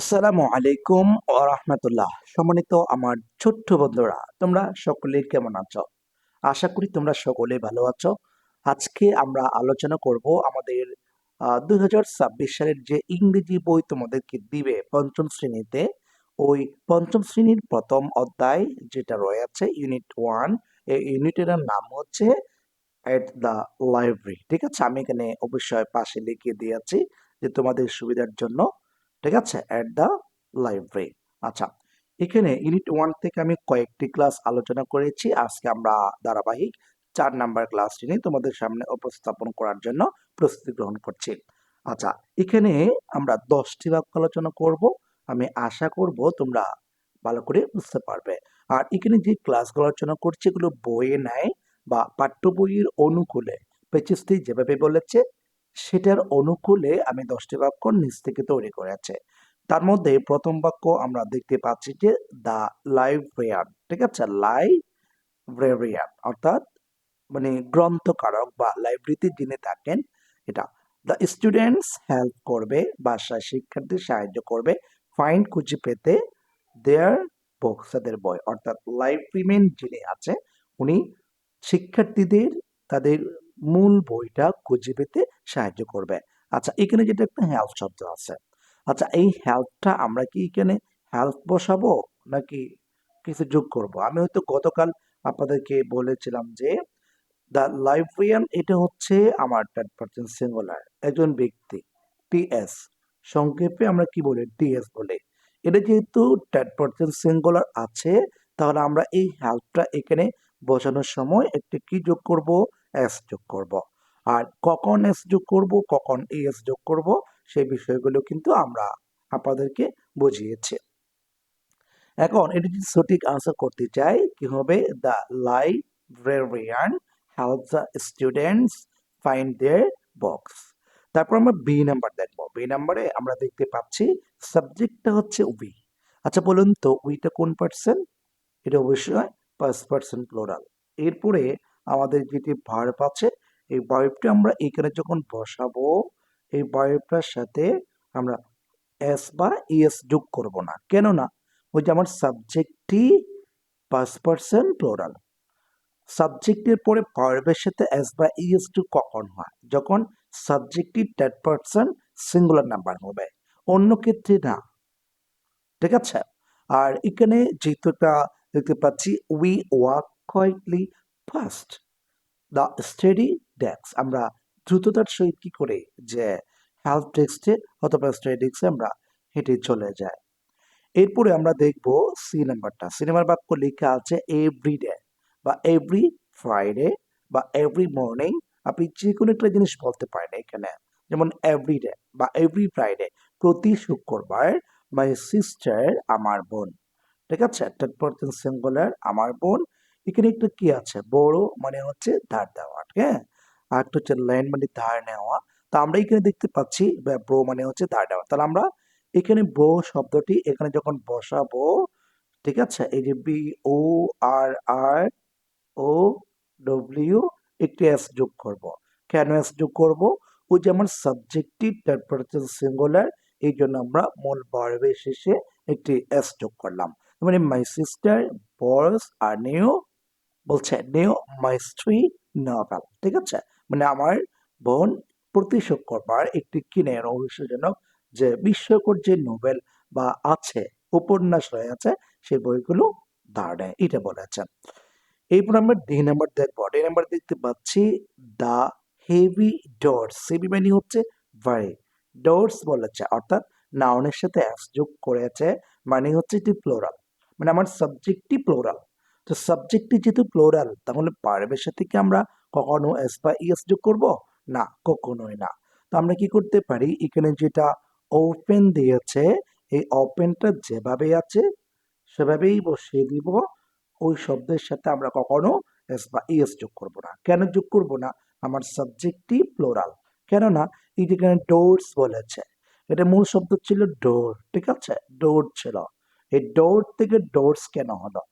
আসসালামু আলাইকুম ও রাহমাতুল্লাহ। সম্মানিত আমার ছোট্ট বন্ধুরা, তোমরা সকলে কেমন আছো? আশা করি তোমরা সকলে ভালো আছো। আজকে আমরা আলোচনা করব আমাদের দুই হাজার ছাব্বিশ সালের যে ইংরেজি বই তোমাদেরকে দিবে পঞ্চম শ্রেণীতে, ওই পঞ্চম শ্রেণির প্রথম অধ্যায় যেটা রয়েছে, ইউনিট ওয়ান, এই ইউনিটের নাম হচ্ছে এট দ্য লাইব্রেরি। ঠিক আছে? আমি এখানে অবশ্যই পাশে লিখে দিয়েছি যে তোমাদের সুবিধার জন্য ঠিক আছে? অ্যাট দ্য লাইব্রেরি আচ্ছা এখানে ইউনিট ওয়ান থেকে আমি কয়েকটি ক্লাস আলোচনা করেছি। আজকে আমরা ধারাবাহিক চার নাম্বার ক্লাসটি নিয়ে তোমাদের সামনে উপস্থাপন করার জন্য প্রস্তুতি গ্রহণ করছি। আচ্ছা এখানে আমরা দশটি বাক্য আলোচনা করব। আমি আশা করব তোমরা ভালো করে বুঝতে পারবে। আর এখানে যে ক্লাসগুলো আলোচনা করছি, এগুলো বইয়ে নেয় বা পাঠ্য বইয়ের অনুকূলে পেচিস্তি যেভাবে বলেছে সেটার অনুকূলে আমি দশটি বাক্য নিচ থেকে তৈরি করেছে। তার মধ্যে প্রথম বাক্য আমরা দেখতে পাচ্ছি যে দ্য লাইব্রেরিয়ান ঠিক আছে? লাইব্রেরিয়ান অর্থাৎ মানে গ্রন্থকারক বা লাইব্রেরিতে যিনি থাকেন, এটা দ্য স্টুডেন্টস হেল্প করবে, বাসায় শিক্ষার্থী সাহায্য করবে, ফাইন্ড খুঁজে পেতে দেয়ার বুকস তাদের বই অর্থাৎ লাইব্রেরিম্যান যিনি আছে, উনি শিক্ষার্থীদের, তাদের মূল বইটা খুঁজে পেতে সাহায্য করবে। আচ্ছা এখানে যেটা একটা হেল্প শব্দ আছে। আচ্ছা এই হেল্পটা আমরা কি এখানে হেল্প বসাবো নাকি কিছু যোগ করব? আমি হয়তো গতকাল আপনাদেরকে বলেছিলাম যে দ্য লাইব্রেরিয়ান এটা হচ্ছে আমার থার্ড পার্সন সিঙ্গুলার একজন ব্যক্তি টিএস সংক্ষেপে আমরা কি বলি? টিএস বলে। এটা যেহেতু থার্ড পার্সন সিঙ্গুলার আছে, তাহলে আমরা এই হেল্পটা এখানে বসানোর সময় একটি কি যোগ করব? এস যোগ করব। আর কখন এস যোগ করব, কখন এস যোগ করব সেই বিষয়গুলো কিন্তু আমরা আপনাদেরকে বুঝিয়েছি। এখন এটি যদি সঠিক আনসার করতে চাই, কি হবে? The librarian help the students find their box তারপর আমরা বি নাম্বার দেখব। বি নাম্বারে আমরা দেখতে পাচ্ছি সাবজেক্টটা হচ্ছে উই আচ্ছা বলুন তো উইটা কোন পার্সন এটা অবশ্যই ফার্স্ট পার্সন প্লোরাল এরপরে আমাদের যেটি ভার্ব আছে, এই ভার্বটা আমরা এখানে যখন বসাবো, এই ভার্বটার সাথে আমরা এস বা ইএস যোগ করব না। কেননা, ওই যে আমার সাবজেক্টটি ফার্স্ট পার্সন প্লোরাল সাবজেক্টের পরে ভার্বের সাথে এস বা ইএস টু কখন হয়? যখন সাবজেক্টটি থার্ড পার্সন সিঙ্গুলার নাম্বার হবে। অন্য ক্ষেত্রে না। ঠিক আছে? আর এখানে যেহেতু দেখতে পাচ্ছি we walk quietly fast the study desk আমরা দ্রুততার সহিত কি করে? যে হেল্প ডেস্কে অথবা স্টাডি ডেস্কে আমরা হেঁটে চলে যাই। এরপরে আমরা দেখব সি নাম্বারটা সিনেমার বাক্য লেখা আছে এভরিডে বা এভরি ফ্রাইডে বা এভরি মর্নিং আপনি যে কোনো একটা জিনিস বলতে পারেন এখানে। যেমন এভরিডে বা এভরি ফ্রাইডে প্রতি শুক্রবার মাই সিস্টার আমার বোন। ঠিক আছে? সিঙ্গুলার আমার বোন। এখানে একটু কি আছে? বড় মানে হচ্ছে ধার দেওয়া হ্যাঁ? আর একটা হচ্ছে ল্যান্ড মানে ধার নেওয়া। তা আমরা এখানে দেখতে পাচ্ছি ব্রো মানে হচ্ছে ধার দেওয়া। তাহলে আমরা এখানে ব্রো শব্দটি এখানে যখন বসাবো, ঠিক আছে? এই যে B O R R O W একটি এস যোগ করব। কেন এস যোগ করব? ওই যে আমার সাবজেক্টটি থার্ড পার্সন সিঙ্গুলার এই জন্য আমরা মূল বার্বের শেষে একটি এস যোগ করলাম। মানে মাই সিস্টার বয়স আর নিউ বলছে নিউ মাইস্ট্রি নভেল ঠিক আছে? মানে আমার বোন প্রতি শুক্রবার একটি কিনে রহস্যজনক যে বিস্ময়কর যে নোবেল বা আছে, উপন্যাস রয়েছে সেই বইগুলো নেয় এটা বলেছেন এরপর আমরা ডি নাম্বার দেখব। ডি নাম্বার দেখতে পাচ্ছি দ্য হেভি ডোরস হেভি মানে হচ্ছে ভারী ডোরস বলেছে, অর্থাৎ নাউনের সাথে অ্যাস যোগ করেছে মানে হচ্ছে এটি প্লোরাল মানে আমার সাবজেক্টটি প্লোরাল তো সাবজেক্টটি যেহেতু প্লোরাল তাহলে পারবের সাথে কি আমরা কখনো এস বা ইএস যোগ করব? না, কখনোই না। তো আমরা কি করতে পারি? এখানে যেটা ওপেন দিয়েছে, এই ওপেনটা যেভাবে আছে, সেভাবেই বসিয়ে দিব। ওই শব্দের সাথে আমরা কখনো এস বা ইএস যোগ করব না। কেন যোগ করব না? আমার সাবজেক্টটি প্লোরাল কেননা, এই যেখানে ডোরস বলেছে, এটা মূল শব্দ ছিল ডোর ঠিক আছে? ডোর ছিল। এই ডোর থেকে ডোরস কেন হলো?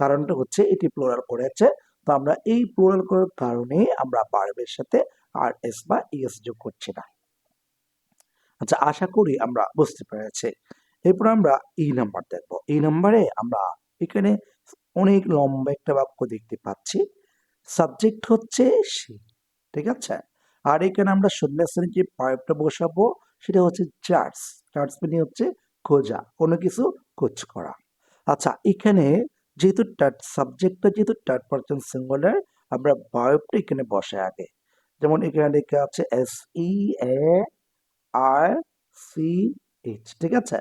কারণটা হচ্ছে এটি প্লোরাল করেছে তো আমরা এই প্লোরাল করার কারণে আমরা বার্বের সাথে আর এস বা ইএস যোগ করছি না। আচ্ছা আশা করি আমরা বুঝতে পেরেছি। এরপর আমরা এই নাম্বার দেখব। এই নাম্বারে আমরা এখানে অনেক লম্বা একটা বাক্য দেখতে পাচ্ছি। সাবজেক্ট হচ্ছে সে, ঠিক আছে? আর এখানে আমরা সন্ন্যাসের যে পাইপটা বসাবো, সেটা হচ্ছে চার্জ চার্জ মানে হচ্ছে খোঁজা, কোনো কিছু খোঁজ করা। আচ্ছা এখানে যেহেতু সাবজেক্টটা যেহেতু থার্ড পার্সন সিঙ্গুলার আমরা বায়োপটা এখানে বসে আগে। যেমন এখানে লেখা আছে S E A R C H ঠিক আছে?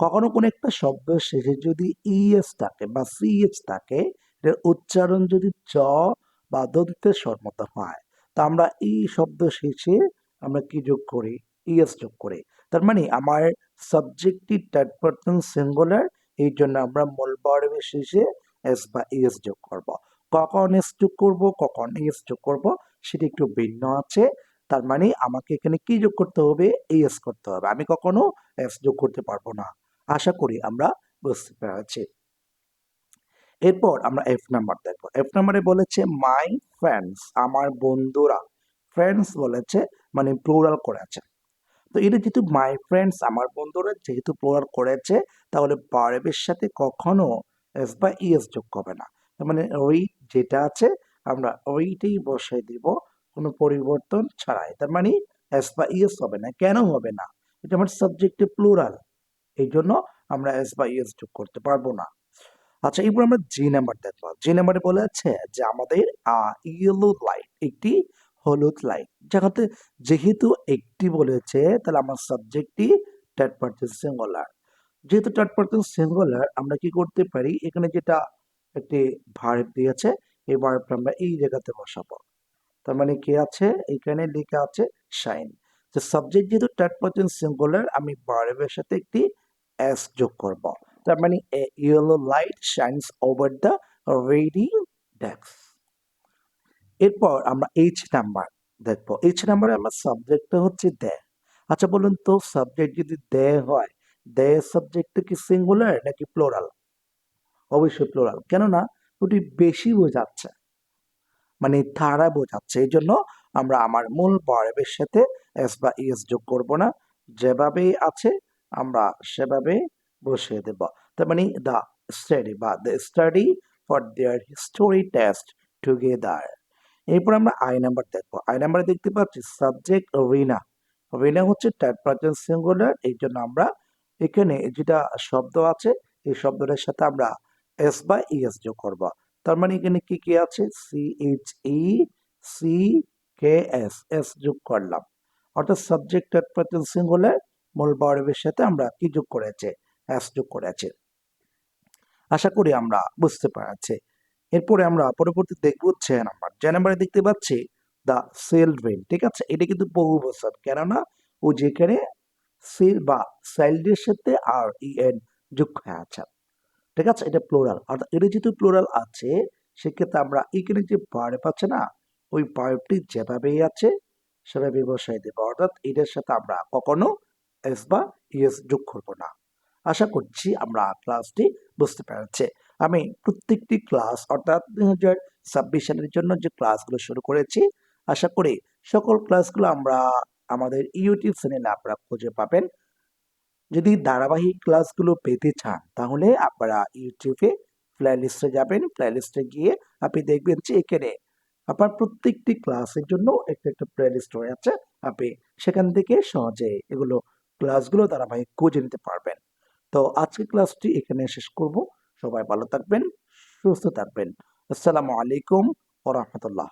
কখনো কোনো একটা শব্দ শেষে যদি ইএস থাকে বা সিএইচ থাকে, এর উচ্চারণ যদি চ বা দন্তের স্বরমত হয়, তা আমরা এই শব্দ শেষে আমরা কি যোগ করি? ইএস যোগ করি। তার মানে আমার সাবজেক্টটি থার্ড পার্সন সিঙ্গুলার এই জন্য আমরা মূল বর্বের শেষে এস বা ইএস যোগ করব। কখন এস যোগ করব, কখন ইএস যোগ করব, সেটা একটু ভিন্ন আছে। তার মানে আমাকে এখানে কি যোগ করতে হবে? ইএস করতে হবে। আমি কখনো এস যোগ করতে পারব না। আশা করি আমরা বুঝতে পেরেছি। এরপর আমরা এফ নাম্বার দেখব। এফ নাম্বারে বলেছে মাই ফ্রেন্ডস আমার বন্ধুরা। ফ্রেন্ডস বলেছে মানে প্লোরাল করেছে। তো এটা যেহেতু মাই ফ্রেন্ডস আমার বন্ধুরা যেহেতু প্লোরাল করেছে, তাহলে বারেবের সাথে কখনো এস বা ইএস যোগ হবে না। তার মানে ওই যেটা আছে, আমরা ওইটাই বসাই দিব, কোনো পরিবর্তন ছাড়াই। তার মানে এস বা ইএস হবে না। কেন হবে না? এটা আমার সাবজেক্টে প্লুরাল এই জন্য আমরা এস বা ইএস যোগ করতে পারব না। আচ্ছা এরপর আমরা জি নাম্বার দেখব। জি নাম্বারে বলে আছে যে আমাদের ইয়েলো লাইট একটি হলুদ লাইট যেখানে যেহেতু একটি বলেছে, তাহলে আমার সাবজেক্টটি থার্ড পার্সন সিঙ্গুলার যেহেতু থার্ড পার্সন সিঙ্গুলার আমরা কি করতে পারি? এখানে যেটা একটি ভার্ব দিয়েছে, এই ভার্বটা আমরা এই জায়গাতে বসাবো। তার মানে কি আছে? এখানে লেখা আছে শাইন যে সাবজেক্ট যেহেতু থার্ড পার্সন সিঙ্গুলার আমি ভার্বের সাথে একটি এস যোগ করব। তার মানে yellow light shines over the reading desk এরপর আমরা এইচ নাম্বার দেখব। এইচ নাম্বারে আমার সাবজেক্টটা হচ্ছে দে আচ্ছা বলুন তো সাবজেক্ট যদি দে হয় দে সাবজেক্টটা কি সিঙ্গুলার নাকি প্লোরাল অবশ্যই প্লোরাল কেননা, ওটি বেশি বোঝাচ্ছে। মানে তারা বোঝাচ্ছে। এই জন্য আমরা আমার মূল বারেবের সাথে এস বা ইএস যোগ করব না। যেভাবেই আছে, আমরা সেভাবে বসিয়ে দেব। তার মানে দ্য স্টাডি বা the study for their history test together এরপর আমরা আই নাম্বার দেখব। আই নাম্বারে দেখতে পাচ্ছি সাবজেক্ট রিনা রিনা হচ্ছে থার্ড পার্সন সিঙ্গুলার এই জন্য আমরা এখানে যেটা শব্দ আছে, এই শব্দটার সাথে আমরা এস বা ইএস যোগ করব। তার মানে এখানে কি কি আছে? C H E C K S S যোগ করলাম। অর্থাৎ সাবজেক্ট থার্ড পার্সন সিঙ্গুলার মূল বর্বের সাথে আমরা কি যোগ করেছে? এস যোগ করেছে। আশা করি আমরা বুঝতে পারছি। এরপরে আমরা পরবর্তী দেখব ছয় নাম্বার ছয় নাম্বারে দেখতে পাচ্ছি দ্য চিলড্রেন ঠিক আছে? এটা কিন্তু বহু বছর, কেননা ও যেখানে সেল বা চাইল্ডের সাথে আর ই এন যোগ হয়ে আছে, ঠিক আছে? এটা প্লোরাল অর্থাৎ এটা যেহেতু প্লোরাল আছে, সেক্ষেত্রে আমরা এখানে যে বার্ব আছে না, ওই বার্বটি যেভাবেই আছে, সেভাবে বসাই দেবো, অর্থাৎ এটার সাথে আমরা কখনো এস বা ইএস যোগ করব না। আশা করছি আমরা ক্লাসটি বুঝতে পেরেছি। আমি প্রত্যেকটি ক্লাস অর্থাৎ দুই হাজার ছাব্বিশ সালের জন্য যে ক্লাসগুলো শুরু করেছি, আশা করি সকল ক্লাসগুলো আমরা আমাদের ইউটিউব চ্যানেলে আপনারা খুঁজে পাবেন। যদি ধারাবাহিক ক্লাসগুলো পেতে চান, তাহলে আপনারা ইউটিউবে প্লে লিস্টে যাবেন। প্লে লিস্টে গিয়ে আপনি দেখবেন যে এখানে আপনার প্রত্যেকটি ক্লাসের জন্য একটা একটা প্লে লিস্ট রয়েছে আপনি সেখান থেকে সহজে এগুলো ক্লাসগুলো ধারাবাহিক খুঁজে নিতে পারবেন। তো আজকের ক্লাসটি এখানে শেষ করব। সবাই ভালো থাকবেন সুস্থ থাকবেন। আসসালামু আলাইকুম ও রহমতুল্লাহ।